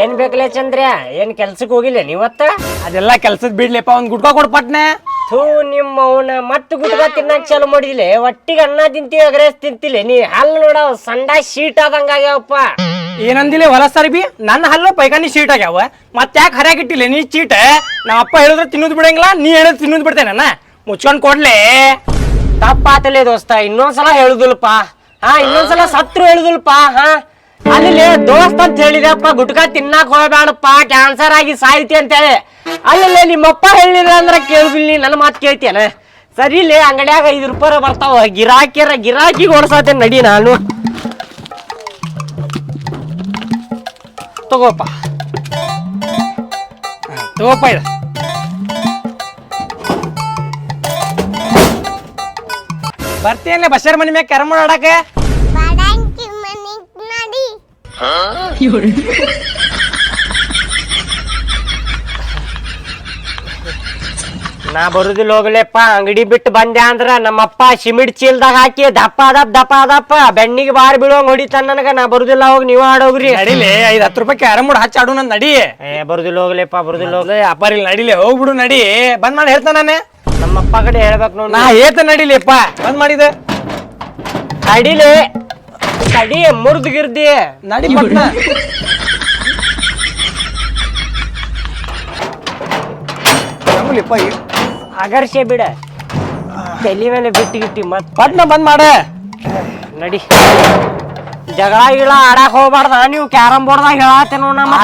ಏನ್ ಬೇಕಲೇ ಚಂದ್ರ ಏನ್ ಕೆಲ್ಸಕ್ಕೆ ಹೋಗಿಲ್ಲ ನೀವತ್ತ ಅದೆಲ್ಲ ಕೆಲ್ಸದ್ ಬಿಡ್ಲಿಪ್ಪ ಒಂದ್ ಗುಡ್ಕ ಕೊಡ್ಪಟ್ನೆ ಥೂ ನಿಮ್ಮ ಅವನ ಮತ್ತೆ ಗುಟ್ಕ ತಿನ್ನಕ್ ಚಾಲು ಮಾಡಿದಿಲೆ. ಒಟ್ಟಿಗೆ ಅನ್ನ ತಿಂತೀವಿ ಅಗ್ರೇಸ್ ತಿಂತಿಲ್ಲ ನೀ ಹಲ್ಲು ನೋಡ ಸಂಡ ಶೀಟ್ ಆದಂಗ ಆಗ್ಯಾವಪ್ಪ. ಏನಂದಿಲ್ಲ ಹೊಲ ಸರಿ ಬಿ ನನ್ನ ಹಲ್ಲು ಪೈಕಾನಿ ಶೀಟ್ ಆಗ್ಯಾವ. ಮತ್ತೆ ಯಾಕೆ ಹರಿಯಾಗಿಟ್ಟಿಲ್ಲ ನೀ ಚೀಟ್? ನಮ್ಮ ಅಪ್ಪ ಹೇಳಿದ್ರೆ ತಿನ್ನೋದು ಬಿಡಂಗಿಲ್ಲ ನೀ ಹೇಳಿದ್ರೆ ತಿನ್ನೋದು ಬಿಡ್ತೇನೆ ಮುಚ್ಕೊಂಡ್ ಕೊಡ್ಲೆ. ತಪ್ಪಾತಲೇ ದೋಸ್ತ ಇನ್ನೊಂದ್ಸಲ ಹೇಳುದಿಲ್ಲಪ್ಪ. ಹಾ ಇನ್ನೊಂದ್ಸಲ ಸತ್ರು ಹೇಳುದಿಲ್ಲಪ್ಪ. ಹಾ ಅಲ್ಲಿ ದೋಸ್ತ ಅಂತ ಹೇಳಿದಪ್ಪ ಗುಟ್ಕ ತಿನ್ನಾಕ್ ಹೋಗ್ಬೇಡಪ್ಪ ಕ್ಯಾನ್ಸರ್ ಆಗಿ ಸಾಯ್ತಿ ಅಂತೇಳಿ. ಅಲ್ಲಿ ನಿಮ್ಮಪ್ಪ ಹೇಳಿಲ್ಲ ಅಂದ್ರೆ ಕೇಳುದಿಲ್ಲ ನನ್ನ ಮಾತು ಕೇಳ್ತೇನ ಸರಿಲೇ ಅಂಗಡಿಯಾಗ ಐದು ರೂಪಾಯಿ ಬರ್ತಾವ ಗಿರಾಕಿರ ಗಿರಾಕಿ ಓಡಿಸತ್ತೆ ನಡಿ ನಾನು. ತಗೋಪ್ಪ. ತಗೋಪ ಇದು. ಬರ್ತೇನೆ ಬಸ್ಸರ್ ಮನೆ ಮ್ಯಾಗ ಕ್ಯಾರಮ್ ಆಡಕ್ಕೆ? ನಡಿ ನಾ ಬರುದಿಲ್ಲ ಹೋಗ್ಲೆಪ್ಪ ಅಂಗಡಿ ಬಿಟ್ಟು ಬಂದೆ ಅಂದ್ರ ನಮ್ಮಪ್ಪ ಸಿಮಿಡ್ ಚೀಲ್ದಾಗ ಹಾಕಿ ದಪ್ಪ ದಪ್ಪ ದಪ್ಪ ಅದಪ್ಪ ಬೆಣ್ಣಿಗೆ ಬಾರ್ ಬೀಳೋಂಗ್ ಹೊಡಿತಾನ ನನಗ. ನಾ ಬರುದಿಲ್ಲ ಹೋಗಿ ನೀವ ಆಡೋಗ್ರಿ ನಡಿಲಿ ಐದ್ ಹತ್ತು ರೂಪಾಯಿ ಕ್ಯಾರಮ್ ಬೋರ್ಡ್ ಹಚ್ಚಿ ಆಡು ನನ್ ನಡಿ. ಏ ಬರುದಿಲ್ಲ ಹೋಗ್ಲೆಪ್ಪ ಬರುದಿಲ್ಲ ಹೋಗ್ಲಿ ಅಪ್ಪಾರ ಇಲ್ಲಿ ನಡಿಲಿ ಹೋಗ್ಬಿಡು ನಡಿ. ಬಂದ್ ಮಾಡಿ ಹೇಳ್ತಾನ ನಾನೇ. ನಮ್ಮಪ್ಪ ಕಡೆ ಹೇಳ್ಬೇಕು ನೋಡಿ ನಾ ಏತ ನಡಿಲಿಪ್ಪ ಬಂದ್ ಮಾಡಿದೆ. ಅಡಿಲಿ ತಡಿ ಮುರಿದು ಗಿರ್ದಿ. ನಡಿ ಪಟ್ನ. ನಮ್ಮಲಿಪ್ಪ ಬಿಡ. ತಲೆ ಮೇಲೆ ಬಿಟ್ಟು ಗಿಟ್ಟಿ ಮತ್ ಪಟ್ನ ಬಂದ್ ಮಾಡ. ನಡಿ. ಜಗಳ ಗಿಳ ಆಡಕ್ ಹೋಗ್ಬಾರ್ದ. ನೀವು ಕ್ಯಾರಂ ಬೋರ್ಡ್ದಾಗ ಹೇಳತ್ತೇನೋ ನಮ್ಮ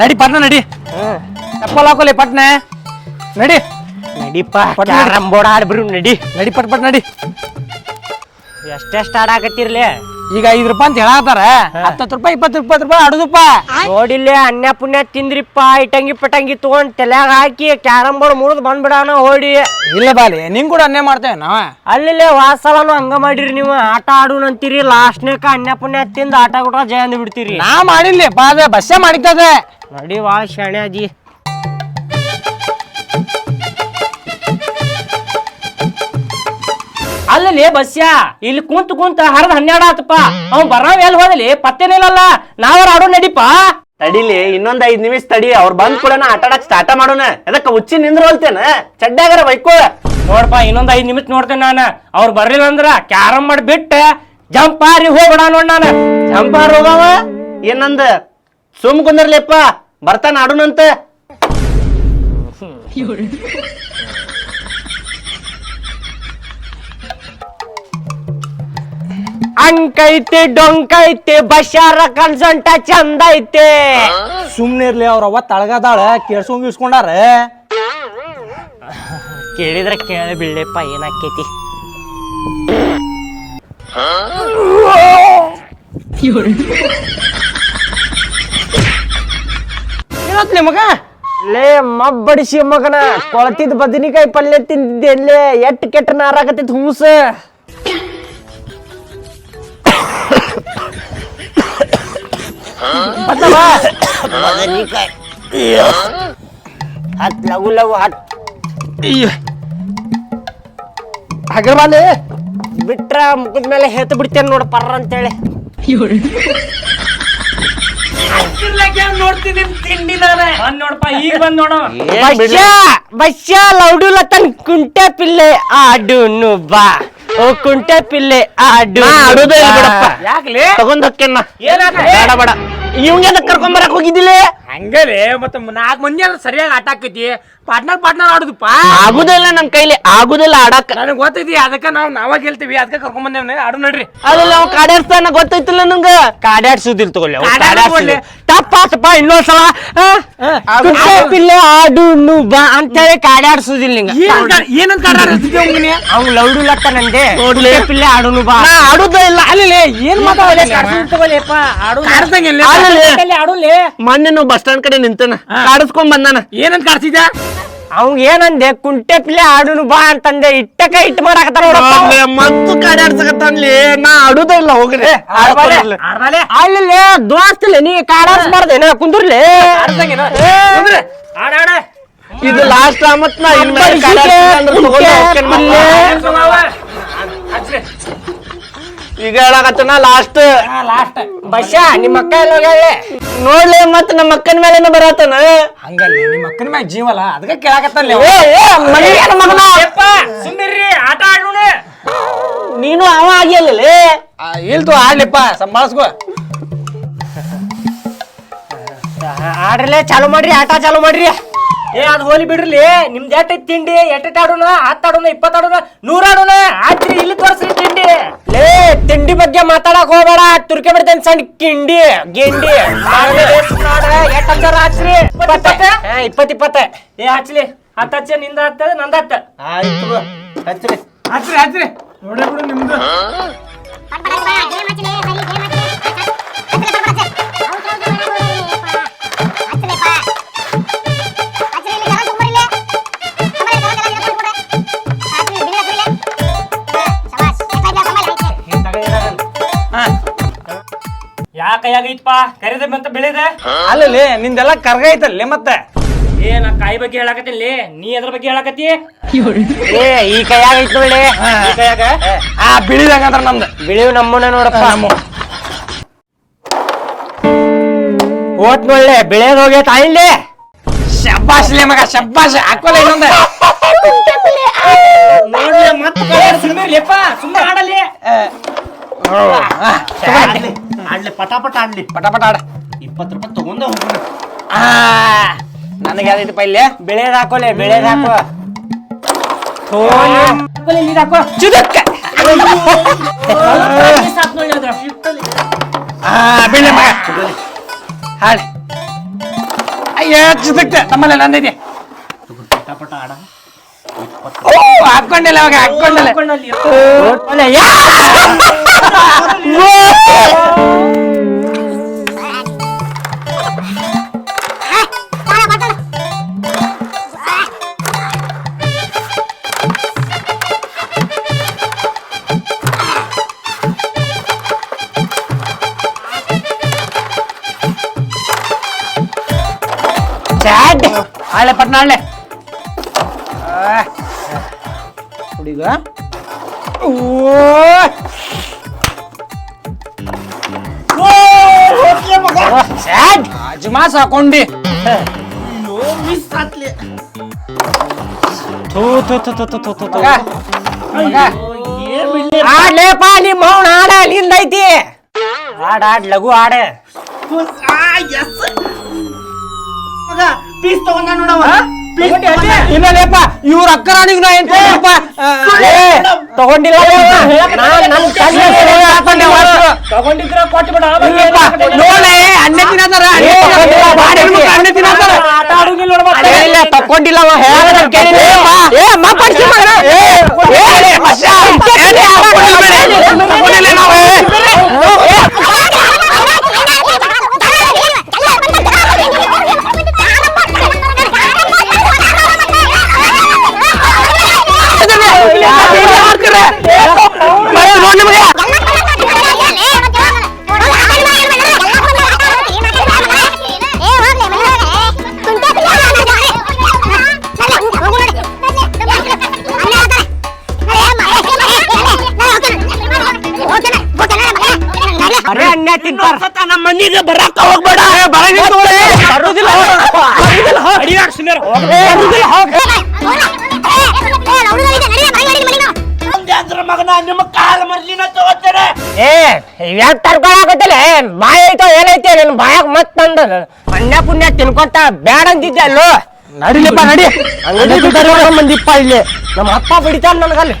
ನಡಿ ಪಟ್ನ ನಡಿ. ಹ್ಮ್. ಚಪ್ಪಲ್ ಹಾಕೋಲಿ ಪಟ್ನೆ. ನಡಿ. ನಡಿಪ್ಪ. ಕ್ಯಾರಂ ಬೋರ್ಡ್ ಆಡ್ಬಿಡು ನಡಿ. ನಡಿ ಪಟ್ ಪಟ್ ನಡಿ. ಎಷ್ಟೆಷ್ಟು ಆಡಾಕತ್ತಿರ್ಲಿ ಈಗ ಐದು ರೂಪಾಯಿ ಅಂತ ಹೇಳತ್ತಾರ ಹತ್ತತ್ತು ರೂಪಾಯಿ ಇಪ್ಪತ್ತು ಇಪ್ಪತ್ತು ರೂಪಾಯಿ ಆಡುದಪ್ಪ ನೋಡಿಲ್ಲೇ ಅನ್ಯ ಪುಣ್ಯ ತಿಂದ್ರಿಪ್ಪ ಇಟಂಗಿ ಪಟಂಗಿ ತಗೊಂಡ್ ತಲ್ಯಾಗ ಹಾಕಿ ಕ್ಯಾರಂ ಬೋರ್ಡ್ ಮುರಿದ್ ಬಂದ್ಬಿಡಾನ ಓಡಿ ಇಲ್ಲ ಬಾಲಿ ನಿಂಗ್ ಕೂಡ ಅನ್ಯ ಮಾಡ್ತೇವೆ ನಾವ? ಅಲ್ಲಿಲ್ಲೇ ವಾಸಲನು ಹಂಗ ಮಾಡಿರಿ ನೀವು ಆಟ ಆಡೋಣ ಅಂತೀರಿ ಲಾಸ್ಟ್ನೇಕ ಅನ್ಯ ಪುಣ್ಯ ತಿಂದ ಆಟ ಕೊಟ್ಟ ಜಯ ಅಂದ್ ಬಿಡ್ತೀರಿ ನಾ ಮಾಡಿಲ್ಲ ಬಸ್ಸೇ ಮಾಡಿದ್ದದೆ. ನೋಡಿ ವಾ ಶಾಣೆ ಅಜ್ಜಿ ಅಲ್ಲಲ್ಲಿ ಬಸ್ಯಾ? ಇಲ್ಲಿ ಕುಂತ ಕುಂತ ಹರದ ಹನ್ನೆರಡು ಆತಪ್ಪ. ಅವ್ ಬರಾವ್ ಎಲ್ ಹೋದಲ್ಲಿ ಪತ್ತೇನೇ ಇಲ್ಲಲ್ಲ ನಾವ್ರ ಆಡೋ ನಡಿಪ? ತಡಿಲಿ ಇನ್ನೊಂದ್ ಐದ್ ನಿಮಿಷ ತಡಿ. ಅವ್ರ ಬಂದ್ ಕೂಡ ಆಟ ಆಡಕ್ ಸ್ಟಾರ್ಟ ಮಾಡೋಣ. ಅದಕ್ಕ ಉಚ್ಚಿ ನಿಂದ್ರವಲ್ತೇನ ಚಡ್ಡಾಗರ ಬೈಕೋ? ನೋಡ್ಪ ಇನ್ನೊಂದ್ ಐದ್ ನಿಮಿಷ ನೋಡ್ತೇನೆ ನಾನು. ಅವ್ರು ಬರ್ಲಿಲ್ಲ ಅಂದ್ರ ಕ್ಯಾರಂ ಮಾಡಿ ಬಿಟ್ಟ ಜಂಪಾರಿ ಹೋಗೋಣ ಹೋಗ್ಬಿಡ ನೋಡ್ ನಾನು. ಜಂಪಾರ್ ಹೋಗವ? ಏನಂದ? ಸುಮ್ ಕುಂದರ್ಲಿಪ್ಪ. ಬರ್ತಾನ ಆಡುನಂತ. ಅಂಕೈತೆ ಡೊಂಕೈತೆ ಬಶಾರ ಕನ್ಸಂಟ ಚಂದ ಐತೆ. ಸುಮ್ನೆ ಇರ್ಲಿ ಅವ್ರ ಅವ್ವ ತಳಗದಾಳ ಕೇಳ್ಸೋಂಗ್ ಇಸ್ಕೊಂಡಾರ? ಕೇಳಿದ್ರೆ ಕೇಳ ಬಿಳ್ಳೆಪ್ಪ ಏನಾಕೈತಿ ಏನತ್ಲಿ ಮಗ ಲೇ ಮಬ್ಬಡಿಸಿ ಮಗನ ಕೊಳತಿದ್ ಬದನಿಕಾಯಿ ಪಲ್ಯ ತಿಂದಿದ್ದೆ ಎಲ್ಲೇ ಎಟ್ ಕೆಟ್ಟ ನಾರಾಕತ್ತಿತ್ ಹೂಸ ಹತ್ ಲಗು ಹಗರ್ಬಾಲೆ ಬಿಟ್ರ ಮುಖದ ಮೇಲೆ ಹೆತ್ ಬಿಡ್ತೇನೆ ನೋಡ ಪರ್ರ ಅಂತೇಳಿ. ನೋಡ್ತೀನಿ ತಿಂಡಿ ಬಂದ್ ನೋಡಪ್ಪ ಈಗ ಬಂದ್ ನೋಡ. ಬಶ್ಯ ಬಶ್ಯ ಲೌಡು ಲತನ್ ಕುಂಟೆ ಪಿಲ್ಲೆ ಆಡುನು ಬಾ. ಓ ಕುಂಟೆ ಪಿಲ್ಲೆ ಆಡು ಆಡುದೇ ಇಲ್ಲ ಬಿಡಪ್ಪ. ಯಾಕಲೇ? ತಗೊಂಡ್ ಹೊಕ್ಕೇನ? ಬೇಡ ಬೇಡ. ಇವಂಗ ಕರ್ಕೊಂಡ್ ಬರಕ್ ಹೋಗಿದ್ದಿಲ್ಲ? ಹಂಗಲೇ ಮತ್ತೆ ನಾಲ್ಕು ಮಂದಿ ಅಲ್ಲ ಸರಿಯಾಗಿ ಆಟ ಆಕೈತಿ ಪಾರ್ಟ್ನರ್ ಪಾರ್ಟ್ನರ್ ಆಡುದಪ್ಪ. ಆಗುದಿಲ್ಲ ನಮ್ ಕೈಲಿ ಆಗುದಿಲ್ಲ ಆಡಕ್. ನನಗೆ ಗೊತ್ತೈತಿ ಅದಕ್ಕೆ ನಾವ್ ನಾವ ಗೆಲ್ತೀವಿ ಅದಕ್ಕೆ ಕರ್ಕೊಂಡ್ ಬಂದೇವ್ ಆಡು ನಡ್ರಿ. ಅಲ್ಲ ಅವ್ ಕಾಡಾಡ್ಸ್ತಾನ ಗೊತ್ತೈತಿಲ್ಲ ನಂಗ. ಕಾಡ್ಯಾಡ್ಸುದಿಲ್ ತಗೊಳ್ಳಿ. ತಪ್ಪಾತಪ್ಪ ಇನ್ನೊಂದ್ಸಲ ಆ, ಪಿಲ್ಲೆ ಆಡುನು ಬಾ ಅಂತೇಳಿ ಕಾಡ್ಯಾಡ್ಸುದಿಲ್ಲ ನಿಂಗ. ಏನಂತ ಅವ್? ಅವ್ನು ಲೌಡು ಲಕ್ಕ ಕುಂಟೆ ಪಿಲ್ಲೆ ಆಡುನು ಬಾ. ಆಡುದ ಇಲ್ಲ. ಅಲ್ಲಿ ಏನ್ ಮಾತಾಡಲಿ ತಗೊಳ್ಳಿಪ್ಪ ಆಡು ಕಾಡ್ಸಂಗಿಲ್ಲ. ಆಡುಲಿ ಮೊನ್ನೆ ನಾವು ಬಸ್ ಸ್ಟ್ಯಾಂಡ್ ಕಡೆ ನಿಂತನ? ಕಾಡಿಸ್ಕೊಂಡ್ ಬಂದಾನ? ಏನಂತ ಕಾಡ್ಸಿದ್ದ? ಅವ್ಗ ಏನಂದೆ? ಕುಂಟೆ ಪಿಲೆ ಆಡುನು ಬಾ ಅಂತಂದೆ. ಇಟ್ಟಕ ಇಟ್ಟು ಮಾಡಾಕತ್ತಾರ ಮತ್ತು ಕಾಡ್ಯಾಡ್ಸಕತ್ತಾನ್ಲಿ ನಾ ಆಡುದಿಲ್ಲ ಇಲ್ಲ ಹೋಗ್ರಿ. ಅಲ್ಲಿ ದೋಸ್ತಲೆ ನೀ ಕಾಡಾಡ್ಸ್ಬಾರ್ದೇನ ಕುಂದ್ರಲಿ ಆಡ ಆಡ. ಇದು ಲಾಸ್ಟ್ ಮತ್ ನಾ ಇನ್ಮೇಲೆ ಕಾಡ್ಯಾಡ್ಸಿಲ್ಲ ಅಂದ್ರೆ ತಗೊಂಡ್ ಹೋಗ್ತೇನ್ ಮತ್ತ್. ಈಗ ಹೇಳಕತ್ತನ ಲಾಸ್ಟ್ ಲಾಸ್ಟ್ ಬಶ ನಿಮ್ಮ ಅಕ್ಕ ಎಲ್ಲ ಹೋಗ್ಯಾಳೆ? ನೋಡ್ಲಿ ಮತ್ ನಮ್ಮ ಅಕ್ಕನ ಮೇಲೆನ ಬರತನ ಹಂಗಲ್ಲ ನಿಮ್ಮ ಅಕ್ಕನ ಮ್ಯಾಗ ಜೀವಲ್ಲ ಅದಕ್ಕೆ ಕೇಳಕತ್ತಲ್ಲ ಏ ಏ ಮನೆಯೇನ ಮಗನ? ಸುಮ್ಮಿರ್ರಿ ಆಟ ಆಡೋಣ. ನೀನು ಅವ ಆಗಿಲ್ಲ ಇಲ್ತು ಆಡ್ಲಿಪ್ಪ ಸಂಭಾಳಿಸ್ಕೋ. ಆಡ್ರಲ್ಲೇ ಚಾಲು ಮಾಡ್ರಿ ಆಟ ಚಾಲು ಮಾಡ್ರಿ. ಏ ಅದು ಹೋಲಿ ಬಿಡ್ರಿ. ನಿಮ್ದು ಎಟ್ ಐತ್ ತಿಂಡಿ? ಎಟ್ಟ ಆಡೋಣ? ಹತ್ತು ಆಡೋಣ? ನೂರಾಡೋಣ ಆಡೋಣ? ನೂರ ಆಡೋಣ? ಆತ್ರಿ ಇಲ್ಲಿ ತೋರಿಸ್ರಿ ತಿಂಡಿ. ಲೇ ತಿಂಡಿ ಬಗ್ಗೆ ಮಾತಾಡಕ್ ಹೋಗ್ಬೇಡ. ತುರ್ಕೆ ಬಿಡ್ತೇನೆ ಸಣ್ಣ ಕಿಂಡಿ ಗಿಂಡಿ. ಎಟ್ ಅಂತಾರ ಹಚ್ರಿ ಹಾ ಇಪ್ಪತ್ ಇಪ್ಪತ್ತ. ಏ ಹಚ್ಲಿ ಹತ್ತ ಹಚ್ಚ ನಿಂದ ಹತ್ತ ನಂದ ಹತ್ತ. ಆಯ್ತು ಹಚ್ಚ್ರಿ ಹಚ್ರಿ. ಹಚ್ರಿ ನೋಡ್ರಿ ಬಿಡು ನಿಮ್ದು. ಕೈಯಾಗೈತಪ್ಪ. ಕರಿದ ಬಂತ ಬೆಳೆದ? ಅಲ್ಲಲ್ಲಿ ನಿಂದೆಲ್ಲ ಕರ್ಗೈತಲ್ಲಿ ಮತ್ತೆ. ಏ ನಾ ಕಾಯಿ ಬಗ್ಗೆ ಹೇಳಕತ್ತೀನಿ ನೀ ಅದ್ರ ಬಗ್ಗೆ ಹೇಳಕತ್ತಿ? ಏ ಈ ಕೈಯಾಗ ಐತ್ ನೋಡ್ಲಿ ಈ ಕೈಯಾಗ? ಆ ಬಿಳಿದಂಗಂದ್ರ ನಮ್ದು. ಬಿಳಿವು ನಮ್ಮನ್ನ ನೋಡಪ್ಪ. ನಮ್ಮ. ಓಟ್ ನೋಡ್ಲೆ ಬೆಳೆದ ಹೋಗೈತ ಇಲ್ಲಿ ಶಬ್ಬಾಸ್ಲೆ ಮಗ ಶಬ್ಬಾಸ್ ಹಾಕೋಲ್ಲ ಇನ್ನೊಂದ. ನೋಡ್ಲೆ ಮತ್ತೆ ಸುಮ್ಮನೆ ಸುಮ್ಮನೆ ಆಡ್ಲಿ ಪಟಾಪಟ ಆಡ್ಲಿ. ಪಟಾಪಟ ಪಟ ಆಡ. ಇಪ್ಪತ್ತು ರೂಪಾಯಿ ತಗೊಂಡ ಹೋಗೋಣ. ಆ, ನನಗೆ ಯಾವ್ದೈತಪ್ಪ ಇಲ್ಲಿ? ಬೆಳೆದ ಹಾಕೋಲೆ ಬೆಳೆದ ಹಾಕೋ. ಬೆಳೆ ಬೀಳಿ ಮಗ. ಹಾಳೆ. ಅಯ್ಯ ಚುದಕ್ಕ. ನಮ್ಮಲ್ಲ ನಂದಿದೆ ಪಟಾಪಟ ಆಡ. ಓ ಹಾಕೊಂಡಿಲ್ಲ ಅವಾಗ ಹಾಕೊಂಡಿಲ್ಲ ಥೂ, ಥೂ, ಥೂ, ಥೂ, ಥೂ, ಥೂ. ಮಗ ಮಗ ಆಡ್ಲೇಪ್ಪ ನಿಮ್ಮ ಅವ್ನ ಆಡ ನಿಂದೈತಿ ಆಡ್ ಆಡ್ ಲಘು ಆಡ ಪೀಸ್ ತಗೊಂಡ ನೋಡವ ಇನ್ನೇನಪ್ಪ ಇವ್ರ ಅಕ್ಕರಾಣಿಗ್ ನಾ ಏನ್ ತಗೊಂಡಪ್ಪ? ತಗೊಂಡಿಲ್ಲ. ತಗೊಂಡಿದ್ರ ಕೊಟ್ಟು ಬಿಡ. ನೋಡೆ ಅಣ್ಣೆ ತಿನ್ನತಾರ ಅಣ್ಣೆ ಆಟ ಆಡೋಂಗಿಲ್ಲ ಇಲ್ಲ, ಅಣ್ಣ ತಿಂತಾರ. ನಮ್ಮ ಮನೆಗೆ ಬರಾಕ ಹೋಗ್ಬೇಡ. ಬರುದಿಲ್ಲ. ಬರುದಿಲ್ಲ ಹೋಗ್. ಮಗನ ನಿಮ್ಮ ಕಾಲ ಮರ್ಲಿನ ತಗೋತೇನೆ. ಏ ಯಾಕೆ ತರ್ಕೊಳಕತ್ತಲ್ಲ ಬಾಯ್ ಐತೋ ಏನೈತೆ ನಿನ್ ಬಾಯಾಗ ಮತ್ ತಂದ. ಅಣ್ಣ ಪುಣ್ಯ ತಿನ್ಕೊಂತ ಬ್ಯಾಡ ಅಂತಿದ್ದೆ ಅಲ್ಲೋ. ನಡಿಲಿಪ್ಪ ನಡಿ. ಅಂಗಡಿ ಮಂದಿಪ್ಪ ಇಲ್ಲಿ. ನಮ್ಮ ಅಪ್ಪ ಬಿಡಿತಾನ ನನಗಲ್ಲಿ.